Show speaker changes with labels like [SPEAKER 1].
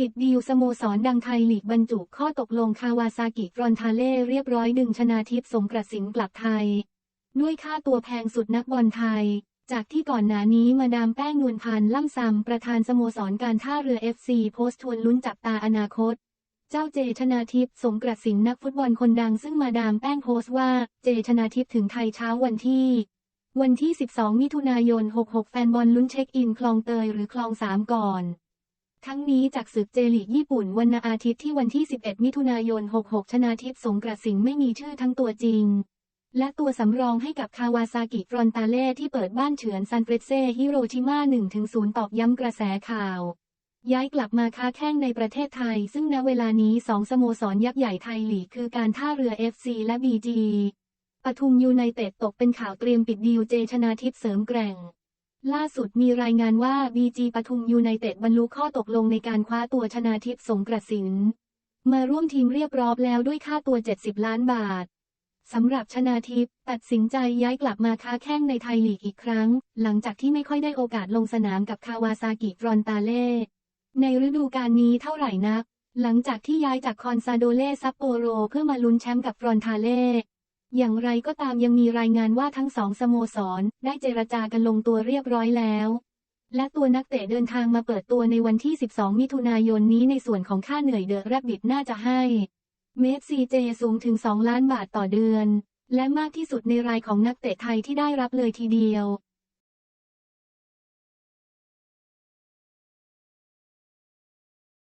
[SPEAKER 1] ปิดดีลสโมสรดังไทยลีกบรรจุข้อตกลงคาวาซากิรอนทาเล่เรียบร้อยดึงชนาทิพย์สงกระสินกลับไทย ด้วยค่าตัวแพงสุดนักบอลไทย จากที่ก่อนหน้านี้มาดามแป้งนวลพันธ์ล่ำซำประธานสโมสรการท่าเรือ FC โพสต์ทวนลุ้นจับตาอนาคต เจ้าเจชนาทิพย์สงกระสินนักฟุตบอลคนดังซึ่งมาดามแป้งโพสต์ว่าเจชนาทิพย์ถึงไทยเช้าวันที่วันที่ 12 มิถุนายน 66 แฟนบอลลุ้นเช็คอินคลองเตยหรือคลองสามก่อน ทั้งนี้จากศึกเจลีกญี่ปุ่นวันอาทิตย์ที่วันที่ 11 มิถุนายน 66 ชนาทิพย์สงกระสินไม่มีชื่อทั้งตัวจริง และตัวสำรองให้กับคาวาซากิฟรอนตาเล่ที่เปิดบ้านเฉือนซันเฟรเซฮิโรชิมา 1-0 ตอกย้ำกระแสข่าว ย้ายกลับมาค้าแข้งในประเทศไทย ซึ่งณเวลานี้สองสโมสรยักษ์ใหญ่ไทยลีกคือการท่าเรือ FC และ BG ปทุมยูไนเต็ดตกเป็นข่าวเตรียมปิดดีลเจชนาทิพย์เสริมแกร่ง ล่าสุดมีรายงานว่า BG ปทุมยูไนเต็ดบรรลุข้อตกลงในการคว้าตัวชนาทิพย์สงกระสิน มาร่วมทีมเรียบร้อยแล้วด้วยค่าตัว 70 ล้านบาทสำหรับชนาทิพย์ตัดสินใจย้ายกลับมาค้าแข้งในไทยลีกอีกครั้ง หลังจากที่ไม่ค่อยได้โอกาสลงสนามกับคาวาซากิฟรอนตาเล่ในฤดูกาลนี้เท่าไหร่นัก หลังจากที่ย้ายจากคอนซาโดเล่ซัปโปโรเพื่อมาลุ้นแชมป์กับฟรอนทาเล่ อย่างไรก็ตามยังมีรายงานว่าทั้งสองสโมสร ได้เจรจากันลงตัวเรียบร้อยแล้ว และตัวนักเตะเดินทางมาเปิดตัวในวันที่ 12 มิถุนายนนี้ในส่วนของค่าเหนื่อยเดอะแรบบิทน่าจะให้ เมสซีเจสูงถึง 2 ล้านบาทต่อเดือน และมากที่สุดในรายของนักเตะไทยที่ได้รับเลยทีเดียว